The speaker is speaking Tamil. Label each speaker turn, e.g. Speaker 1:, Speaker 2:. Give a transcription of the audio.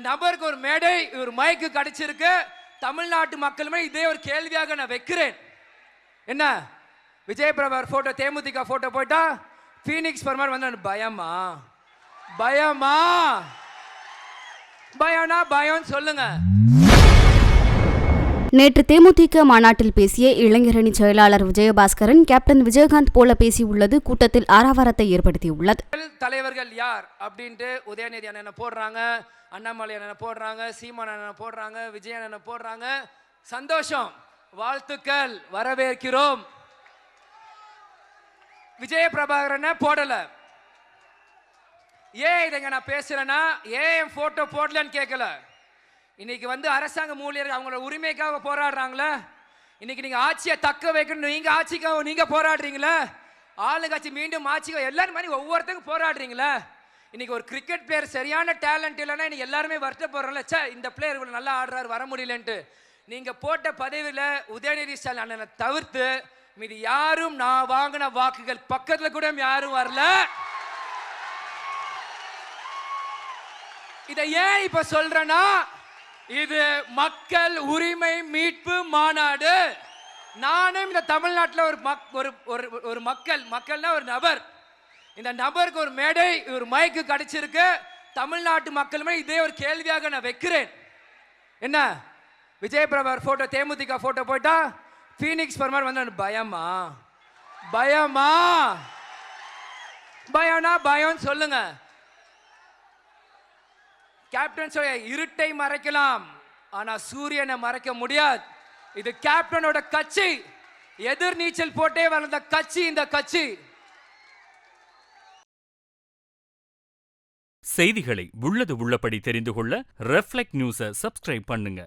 Speaker 1: நபருக்கு ஒரு மேடை ஒரு மைக்கு கிடைச்சிருக்கு. தமிழ்நாட்டு மக்களுமே இதே ஒரு கேள்வியாக நான் வைக்கிறேன். என்ன? விஜய் பிரபார் போட்டோ தேமுதிக போட்டோ போயிட்டா ஃபீனிக்ஸ் பர்மார் வந்து பயமா? பயமா? பயம்னா பயம்னு சொல்லுங்க.
Speaker 2: நேற்று தேமுதிக மாநாட்டில் பேசிய இளைஞரணி செயலாளர் விஜயபாஸ்கரன் கேப்டன் விஜயகாந்த் போல பேசியுள்ளது கூட்டத்தில் ஆரவாரத்தை ஏற்படுத்தியுள்ளது.
Speaker 1: தலைவர்கள் யார் அப்படின்ட்டு உதயநிதி அண்ணனை போடுறாங்க அண்ணாமலை அண்ணனை போடுறாங்க சீமான் அண்ணனை போடுறாங்க விஜய் அண்ணனை போடுறாங்க. சந்தோஷம் வாழ்த்துக்கள் வரவேற்கிறோம். விஜய பிரபாகரனை போடல. ஏன் இதை நான் பேசுறேன்னா ஏன் என் போட்டோ போடலன்னு கேட்கல இன்னைக்கு வந்து அரசாங்க ஊழியர்கள் அவங்களோட உரிமைக்காக போராடுறாங்களே? இன்னைக்கு நீங்க ஆட்சியை தக்க வைக்கணும். நீங்க ஆட்சிக்காக நீங்க போராடுறீங்களே? ஆளுங்கட்சி மீண்டும் ஆட்சிக்காக எல்லாரும் மாதிரி ஒவ்வொருத்தங்க போராடுறீங்களே? இன்னைக்கு ஒரு கிரிக்கெட் பிளேயர் சரியான டேலண்ட் இல்லைன்னா இன்னைக்கு எல்லாருமே வருத்தப்படுறோம்ல. சே இந்த பிளேயர் இவ்வளவு நல்லா ஆடுறாரு வர முடியலன்ட்டு. நீங்க போட்ட பதவியில் உதயநிதி ஸ்டாலின் அண்ணனை தவிர்த்து மீதி யாரும் நான் வாங்கின வாக்குகள் பக்கத்தில் கூட யாரும் வரல. இதை ஏன் இப்ப சொல்றேன்னா இது மக்கள் உரிமை மீட்பு மாநாடு. நானும் இந்த தமிழ்நாட்டில் ஒரு மக் ஒரு ஒரு ஒரு மக்கள் மக்கள்னா ஒரு நபர். இந்த நபருக்கு ஒரு மேடை ஒரு மைக்கு கிடைச்சிருக்கு. தமிழ்நாட்டு மக்களுமே இதே ஒரு கேள்வியாக நான் வைக்கிறேன். என்ன? விஜய் பிரபார் ஃபோட்டோ தேமுதிக ஃபோட்டோ போயிட்டா ஃபீனிக்ஸ் பர்மார் வந்து பயமா? பயமா? பயம்னா பயம்னு சொல்லுங்க. கேப்டன் சொல்ல இருட்டை மறைக்கலாம். ஆனா சூரியனை மறைக்க முடியாது. இது கேப்டனோட கட்சி. எதிர் நீச்சல் போட்டே வளர்ந்த கட்சி இந்த கட்சி.
Speaker 3: செய்திகளை உள்ளது உள்ளபடி தெரிந்து கொள்ள ரெஃப்ளெக்ட் நியூஸை சப்ஸ்கிரைப் பண்ணுங்க.